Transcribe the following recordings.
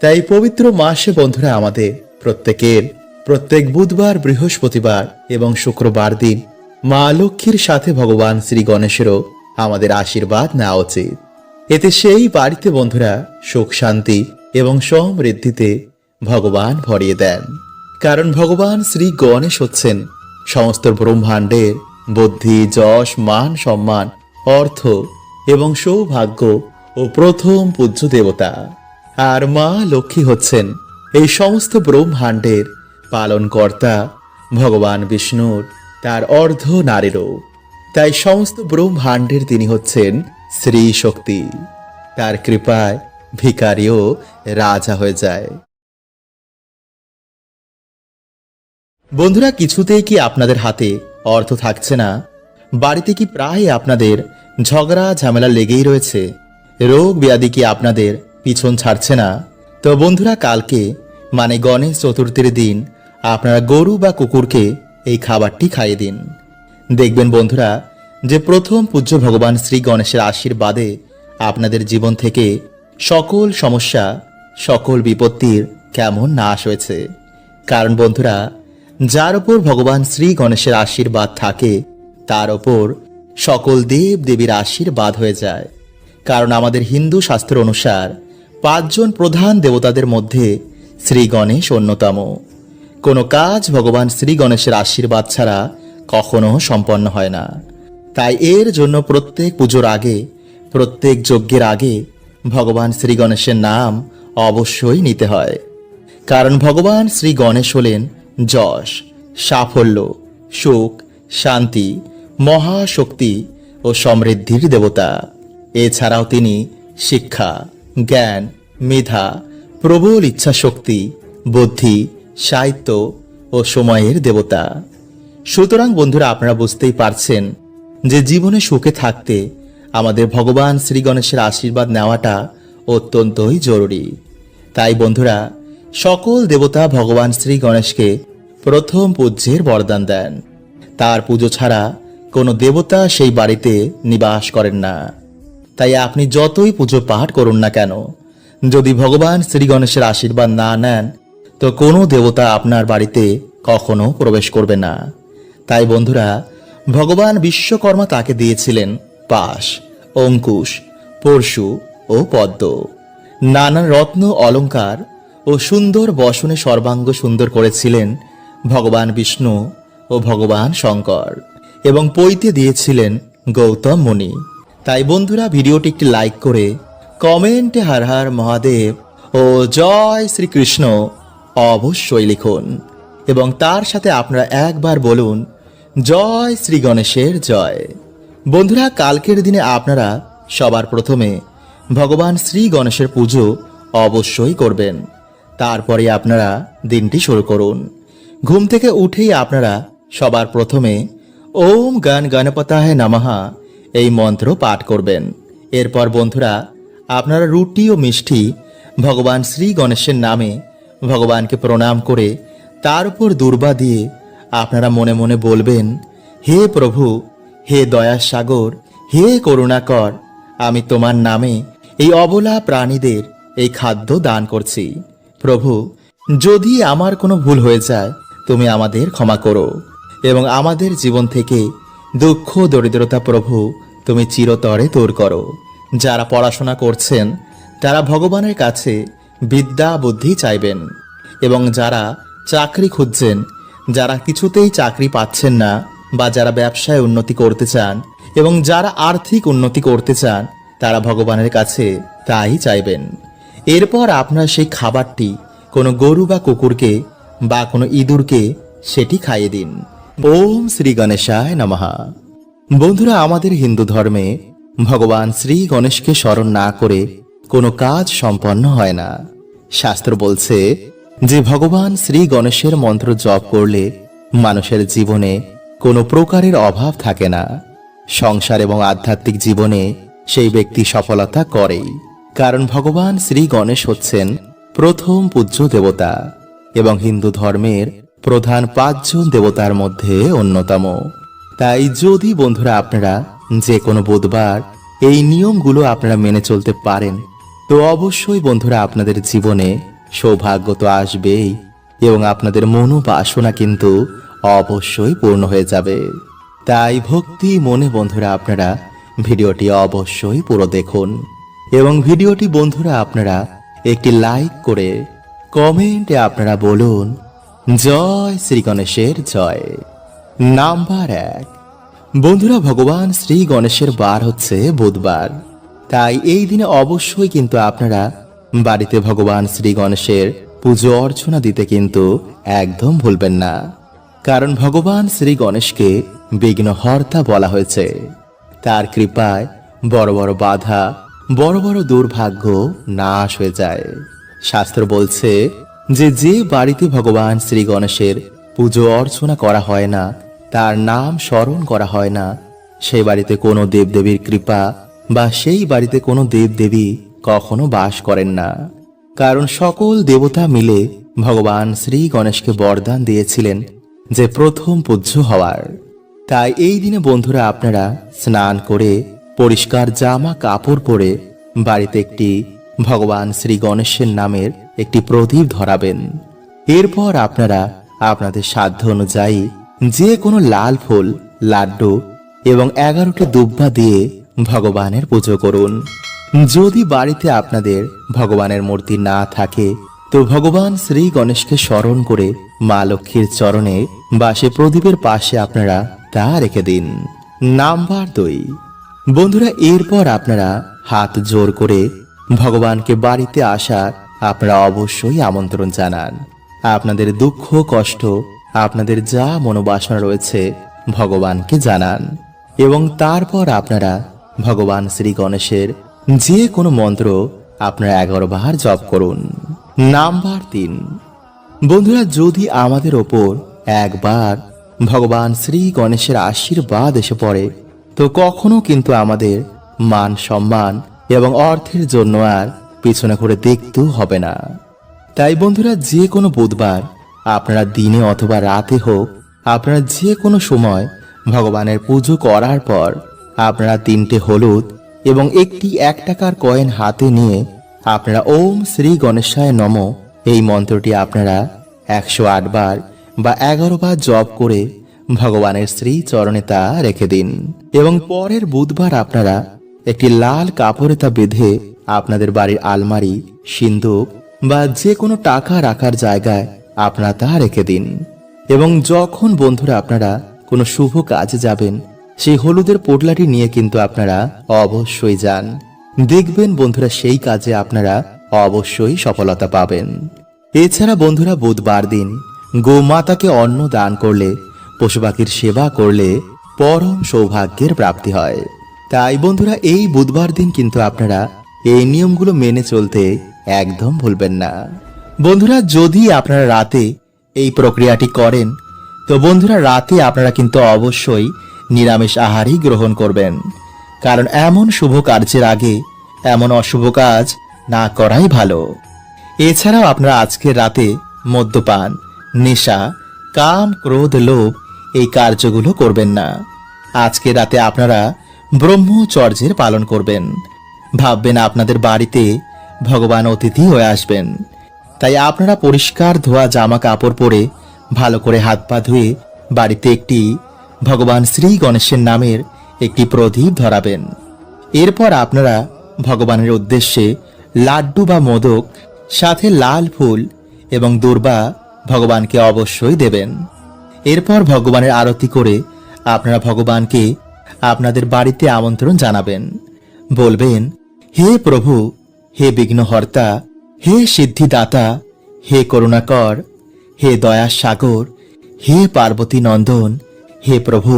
তাই পবিত্র মাসে বন্ধুরা আমাদের প্রত্যেকের প্রত্যেক বুধবার, বৃহস্পতিবার এবং শুক্রবার দিন মা লক্ষ্মীর সাথে ভগবান শ্রী গণেশেরও আমাদের আশীর্বাদ নেওয়া উচিত। এতে সেই বাড়িতে বন্ধুরা সুখ শান্তি এবং সমৃদ্ধিতে ভগবান ভরিয়ে দেন। কারণ ভগবান শ্রী গণেশ হচ্ছেন সমস্ত ব্রহ্মাণ্ডের বুদ্ধি, যশ, মান, সম্মান, অর্থ এবং সৌভাগ্য ও প্রথম পূজ্য দেবতা। আর মা লক্ষ্মী হচ্ছেন এই সমস্ত ব্রহ্মাণ্ডের পালনকর্তা, ভগবান বিষ্ণুর তার অর্ধ নারীরও। তাই সমস্ত ব্রহ্মাণ্ডের তিনি হচ্ছেন শ্রী শক্তি তার কৃপায় ভিকারিও রাজা হয়ে যায়। বন্ধুরা, কিছুতেই কি আপনাদের হাতে অর্থ থাকছে না? বাড়িতে কি প্রায় আপনাদের ঝগড়া ঝামেলা লেগেই রয়েছে? রোগ ব্যাধি কি আপনাদের পিছন ছাড়ছে না। তো বন্ধুরা, কালকে মানে গণেশ চতুর্থীর দিন আপনারা গরু বা কুকুরকে এই খাবারটি খাইয়ে দিন। দেখবেন বন্ধুরা, যে প্রথম পূজ্য ভগবান শ্রী গণেশের আশীর্বাদে আপনাদের জীবন থেকে সকল সমস্যা, সকল বিপত্তির কেমন নাশ হয়েছে। কারণ বন্ধুরা, যার ওপর ভগবান শ্রী গণেশের আশীর্বাদ থাকে, তার ওপর সকল দেব দেবীর আশীর্বাদ হয়ে যায়। কারণ আমাদের হিন্দু শাস্ত্র অনুসার পাঁচজন প্রধান দেবতাদের মধ্যে শ্রী গণেশ অন্যতম। কোনো কাজ ভগবান শ্রী গণেশের আশীর্বাদ ছাড়া কখনো সম্পন্ন হয় না। তাই এর জন্য প্রত্যেক পুজোর আগে, প্রত্যেক যজ্ঞের আগে ভগবান শ্রী গণেশের নাম অবশ্যই নিতে হয়। কারণ ভগবান শ্রী গণেশ হলেন যশ, সাফল্য, সুখ, শান্তি, মহাশক্তি ও সমৃদ্ধির দেবতা। এছাড়াও তিনি শিক্ষা জ্ঞান, মেধা, প্রবল ইচ্ছাশক্তি, বুদ্ধি, সাহিত্য ও সময়ের দেবতা। সুতরাং বন্ধুরা, আপনারা বুঝতেই পারছেন যে জীবনে সুখে থাকতে আমাদের ভগবান শ্রী গণেশের আশীর্বাদ নেওয়াটা অত্যন্তই জরুরি। তাই বন্ধুরা, সকল দেবতা ভগবান শ্রী গণেশকে প্রথম পূজ্যের বরদান দেন। তার পুজো ছাড়া কোনো দেবতা সেই বাড়িতে নিবাস করেন না। তাই আপনি যতই পুজো পাঠ করুন না কেন, যদি ভগবান শ্রী গণেশের আশীর্বাদ না নেন, তো কোনো দেবতা আপনার বাড়িতে কখনো প্রবেশ করবে না। তাই বন্ধুরা, ভগবান বিশ্বকর্মা তাকে দিয়েছিলেন পাশ, অঙ্কুশ, পরশু ও পদ্ম। নানান রত্ন অলংকার ও সুন্দর বসনে সর্বাঙ্গ সুন্দর করেছিলেন ভগবান বিষ্ণু ও ভগবান শঙ্কর এবং পৈতে দিয়েছিলেন গৌতম মুনি। তাই বন্ধুরা ভিডিওটি একটি লাইক করে কমেন্টে হার হার মহাদেব ও জয় শ্রীকৃষ্ণ অবশ্যই লিখুন। এবং তার সাথে আপনারা একবার বলুন, জয় শ্রী গণেশের জয়। বন্ধুরা, কালকের দিনে আপনারা সবার প্রথমে ভগবান শ্রী গণেশের পুজো অবশ্যই করবেন। তারপরে আপনারা দিনটি শুরু করুন। ঘুম থেকে উঠেই আপনারা সবার প্রথমে ওম গান গণপতায় নামাহা এই মন্ত্র পাঠ করবেন। এরপর বন্ধুরা, আপনারা রুটি ও মিষ্টি ভগবান শ্রী গণেশের নামে ভগবানকে প্রণাম করে তার উপর দুর্বা দিয়ে আপনারা মনে মনে বলবেন, হে প্রভু, হে দয়া সাগর, হে করুণাকর, আমি তোমার নামে এই অবলা প্রাণীদের এই খাদ্য দান করছি। প্রভু, যদি আমার কোনো ভুল হয়ে যায়, তুমি আমাদের ক্ষমা করো এবং আমাদের জীবন থেকে দুঃখ দরিদ্রতা প্রভু, তুমি চিরতরে দূর করো। যারা পড়াশোনা করছেন, তারা ভগবানের কাছে বিদ্যা, বুদ্ধি চাইবেন। এবং যারা চাকরি খুঁজছেন, যারা কিছুতেই চাকরি পাচ্ছেন না বা যারা ব্যবসায় উন্নতি করতে চান এবং যারা আর্থিক উন্নতি করতে চান, তারা ভগবানের কাছে তাই চাইবেন। এরপর আপনার সেই খাবারটি কোনো গরু বা কুকুরকে বা কোনো ইঁদুরকে সেটি খাইয়ে দিন। ওম শ্রী গণেশায় নমঃ। বন্ধুরা, আমাদের হিন্দু ধর্মে ভগবান শ্রী গণেশকে স্মরণ না করে কোনো কাজ সম্পন্ন হয় না। শাস্ত্র বলছে যে, ভগবান শ্রী গণেশের মন্ত্র জপ করলে মানুষের জীবনে কোনো প্রকারের অভাব থাকে না। সংসার এবং আধ্যাত্মিক জীবনে সেই ব্যক্তি সফলতা করেই। কারণ ভগবান শ্রী গণেশ হচ্ছেন প্রথম পূজ্য দেবতা এবং হিন্দু ধর্মের প্রধান পাঁচজন দেবতার মধ্যে অন্যতম। তাই যদি বন্ধুরা আপনারা যে কোনো বুধবার এই নিয়মগুলো আপনারা মেনে চলতে পারেন, তো অবশ্যই বন্ধুরা আপনাদের জীবনে সৌভাগ্য তো আসবেই এবং আপনাদের মনোবাসনা কিন্তু অবশ্যই পূর্ণ হয়ে যাবে। তাই ভক্তি মনে বন্ধুরা আপনারা ভিডিওটি অবশ্যই পুরো দেখুন এবং ভিডিওটি বন্ধুরা আপনারা একটি লাইক করে কমেন্টে আপনারা বলুন জয় শ্রী গণেশের জয়। নাম্বার এক। বন্ধুরা, ভগবান শ্রী গণেশের বার হচ্ছে বুধবার। তাই এই দিনে অবশ্যই কিন্তু আপনারা বাড়িতে ভগবান শ্রী গণেশের পুজো অর্চনা দিতে কিন্তু একদম ভুলবেন না। কারণ ভগবান শ্রী গণেশকে বিঘ্নহর্তা বলা হয়েছে। তার কৃপায় বড় বড় বাধা, বড় বড় দুর্ভাগ্য নাশ হয়ে যায়। শাস্ত্র বলছে যে যে বাড়িতে ভগবান শ্রী গণেশের পুজো অর্চনা করা হয় না, তার নাম স্মরণ করা হয় না। সেই বাড়িতে কোনো দেবদেবীর কৃপা বা সেই বাড়িতে কোনো দেবদেবী কখনো বাস করেন না। কারণ সকল দেবতা মিলে ভগবান শ্রী গণেশকে বরদান দিয়েছিলেন যে প্রথম পূজ্য হওয়ার। তাই এই দিনে বন্ধুরা আপনারা স্নান করে পরিষ্কার জামা কাপড় পরে বাড়িতে একটি ভগবান শ্রী গণেশের নামের একটি প্রদীপ ধরাবেন। এরপর আপনারা আপনাদের সাধ্য অনুযায়ী যে কোনো লাল ফুল, লাড্ডু এবং এগারোটি দুব্বা দিয়ে ভগবানের পুজো করুন। যদি বাড়িতে আপনাদের ভগবানের মূর্তি না থাকে, তো ভগবান শ্রী গণেশকে স্মরণ করে মা লক্ষ্মীর চরণে বা সে প্রদীপের পাশে আপনারা তা রেখে দিন। নাম্বার দুই। বন্ধুরা, এরপর আপনারা হাত জোর করে ভগবানকে বাড়িতে আসার আপনারা অবশ্যই আমন্ত্রণ জানান। আপনাদের দুঃখ, কষ্ট, আপনাদের যা মনোবাসনা রয়েছে, ভগবানকে জানান। এবং তারপর আপনারা ভগবান শ্রী গণেশের যে কোনো মন্ত্র আপনারা এগারো বার জপ করুন। নাম্বার তিন। বন্ধুরা, যদি আমাদের ওপর একবার ভগবান শ্রী গণেশের আশীর্বাদ এসে পড়ে, তো কখনো কিন্তু আমাদের মান সম্মান এবং অর্থের জন্য আর পিছনে করে দেখতেও হবে না। তাই বন্ধুরা, যে কোনো বুধবার, আপনারা দিনে অথবা রাতে হোক, আপনারা যে কোনো সময় ভগবানের পুজো করার পর আপনারা তিনটে হলুদ এবং একটি এক টাকার কয়েন হাতে নিয়ে আপনারা ওম শ্রী গণেশায় নম, এই মন্ত্রটি আপনারা একশো বার বা এগারো বার জপ করে ভগবানের শ্রী চরণে তা রেখে দিন। এবং পরের বুধবার আপনারা একটি লাল কাপড়ে তা বেঁধে আপনাদের বাড়ির আলমারি, সিন্দুক বা যে কোনো টাকা রাখার জায়গায় আপনারা তা রেখে দিন। এবং যখন বন্ধুরা আপনারা কোনো শুভ কাজে যাবেন, সেই হলুদের পোটলাটি নিয়ে কিন্তু আপনারা অবশ্যই যান। দেখবেন বন্ধুরা সেই কাজে আপনারা অবশ্যই সফলতা পাবেন। এছাড়া বন্ধুরা বুধবার দিন গোমাতাকে অন্ন দান করলে, পশু পাখির সেবা করলে পরম সৌভাগ্যের প্রাপ্তি হয়। তাই বন্ধুরা এই বুধবার দিন কিন্তু আপনারা এই নিয়মগুলো মেনে চলতে একদম ভুলবেন না। বন্ধুরা, যদি আপনারা রাতে এই প্রক্রিয়াটি করেন, তো বন্ধুরা, রাতে আপনারা কিন্তু অবশ্যই নিরামিষ আহারই গ্রহণ করবেন। কারণ এমন শুভ কার্যের আগে এমন অশুভ কাজ না করাই ভালো। এছাড়াও আপনারা আজকের রাতে মদ্যপান, নেশা, কাম, ক্রোধ, লোভ এই কার্যগুলো করবেন না। আজকে রাতে আপনারা ব্রহ্মচর্যের পালন করবেন। ভাববেন আপনাদের বাড়িতে ভগবান অতিথি হয়ে আসবেন। তাই আপনারা পরিষ্কার ধোয়া জামা কাপড় পরে ভালো করে হাত পা ধুয়ে বাড়িতে একটি ভগবান শ্রী গণেশের নামের একটি প্রদীপ ধরাবেন। এরপর আপনারা ভগবানের উদ্দেশ্যে লাড্ডু বা মোদক, সাথে লাল ফুল এবং দুর্বা ভগবানকে অবশ্যই দেবেন। এরপর ভগবানের আরতি করে আপনারা ভগবানকে আপনাদের বাড়িতে আমন্ত্রণ জানাবেন। বলবেন হে প্রভু, হে বিঘ্নহর্তা, হে সিদ্ধিদাতা, হে করুণাকর, হে দয়া সাগর হে পার্বতী নন্দন হে প্রভু,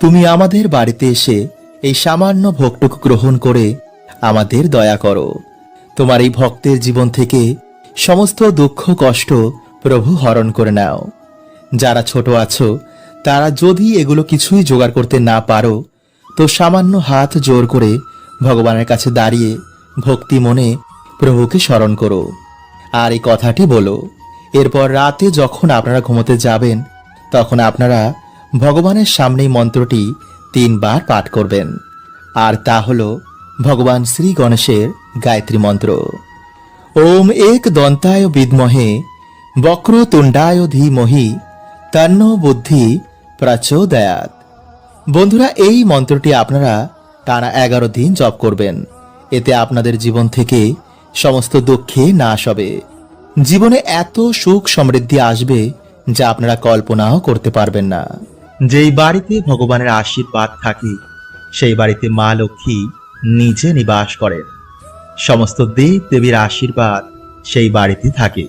তুমি আমাদের বাড়িতে এসে এই সামান্য ভোগটুকু গ্রহণ করে আমাদের দয়া করো। তোমার এই ভক্তের জীবন থেকে সমস্ত দুঃখ, কষ্ট প্রভু হরণ করে নাও। যারা ছোট আছো, তারা যদি এগুলো কিছুই জোগাড় করতে না পারো, তো সামান্য হাত জোর করে ভগবানের কাছে দাঁড়িয়ে ভক্তি মনে প্রভুকে স্মরণ করো। আর এই কথাটি বলো, এরপর রাতে যখন আপনারা ঘুমোতে যাবেন, তখন আপনারা ভগবানের সামনেই মন্ত্রটি তিনবার পাঠ করবেন। আর তা হলো ভগবান শ্রী গণেশের গায়ত্রী মন্ত্র। ওম এক দন্তায় বিদ্মহে, বক্রতুণ্ডায় ধীমহি, তন্ন বুদ্ধি প্রচোদয়াত। বন্ধুরা, এই মন্ত্রটি আপনারা টানা এগারো দিন জপ করবেন। এতে আপনাদের জীবন থেকে সমস্ত দুঃখে নাশ হবে। জীবনে এত সুখ সমৃদ্ধি আসবে যা আপনারা কল্পনাও করতে পারবেন না। যেই বাড়িতে ভগবানের আশীর্বাদ থাকে, সেই বাড়িতে মা লক্ষ্মী নিজে নিবাস করেন। সমস্ত দেব দেবীর আশীর্বাদ সেই বাড়িতে থাকে,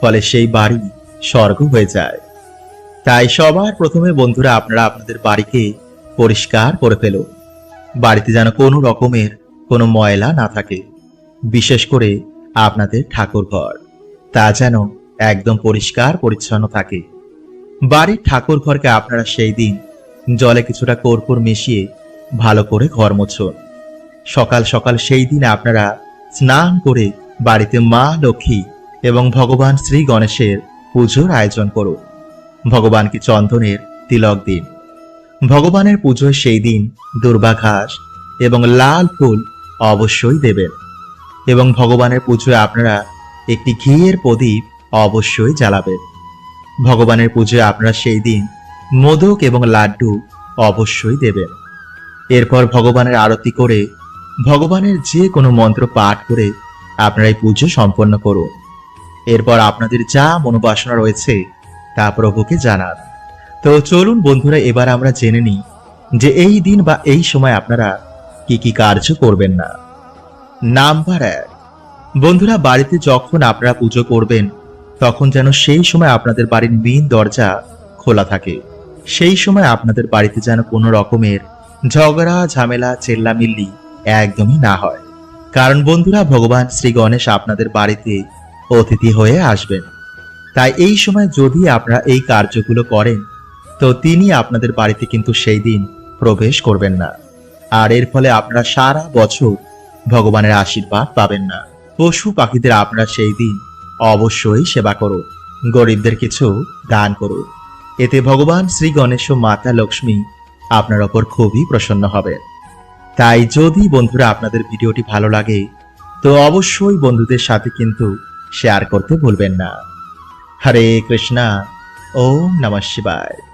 ফলে সেই বাড়ি স্বর্গ হয়ে যায়। তাই সবার প্রথমে বন্ধুরা, আপনারা আপনাদের বাড়িকে পরিষ্কার করে ফেলুন। বাড়িতে যেন কোনো রকমের কোনো ময়লা না থাকে, বিশেষ করে আপনাদের ঠাকুর ঘর তা যেন একদম পরিষ্কার পরিচ্ছন্ন থাকে। বাড়ির ঠাকুর ঘরকে আপনারা সেই দিন জলে কিছুটা কর্পূর মিশিয়ে ভালো করে ঘর মুছুন। সকাল সকাল সেই দিন আপনারা স্নান করে বাড়িতে মা, লক্ষ্মী এবং ভগবান শ্রী গণেশের পুজোর আয়োজন করুন। ভগবানকে চন্দনের তিলক দিন। ভগবানের পুজোয় সেই দিন দুর্বা ঘাস এবং লাল ফুল অবশ্যই দেবেন। এবং ভগবানের পুজোয় আপনারা একটি ঘিয়ের প্রদীপ অবশ্যই জ্বালাবেন। ভগবানের পুজোয় আপনারা সেই দিন মোদক এবং লাড্ডু অবশ্যই দেবেন। এরপর ভগবানের আরতি করে, ভগবানের যে কোনো মন্ত্র পাঠ করে আপনারা এই পুজো সম্পন্ন করুন। এরপর আপনাদের যা মনোবাসনা রয়েছে তা প্রভুকে জানান। তো চলুন বন্ধুরা, এবার আমরা জেনে নিই যে এই দিন বা এই সময় আপনারা কি কি কার্য করবেন না। নাম্বার এক, বন্ধুরা, বাড়িতে যখন আপনারা পুজো করবেন, তখন যেন সেই সময় আপনাদের বাড়ির মেন দরজা খোলা থাকে। সেই সময় আপনাদের বাড়িতে যেন কোনো রকমের ঝগড়া, ঝামেলা, চেল্লামিল্লি একদমই না হয়। কারণ বন্ধুরা, ভগবান শ্রী গণেশ আপনাদের বাড়িতে অতিথি হয়ে আসবেন। তাই এই সময় যদি আপনারা এই কার্যগুলো করেন তো তিনি আপনাদের বাড়িতে কিন্তু সেই দিন প্রবেশ করবেন না। আর এর ফলে আপনারা সারা বছর ভগবানের আশীর্বাদ পাবেন না। পশু পাখিদের আপনারা সেই দিন অবশ্যই সেবা করুন। গরিবদের কিছু দান করুন। এতে ভগবান শ্রী গণেশ ও মাতা লক্ষ্মী আপনার ওপর খুবই প্রসন্ন হবেন। তাই যদি বন্ধুরা আপনাদের ভিডিওটি ভালো লাগে, তো অবশ্যই বন্ধুদের সাথে কিন্তু শেয়ার করতে ভুলবেন না। হরে কৃষ্ণা, ওম নমঃ শিবায়।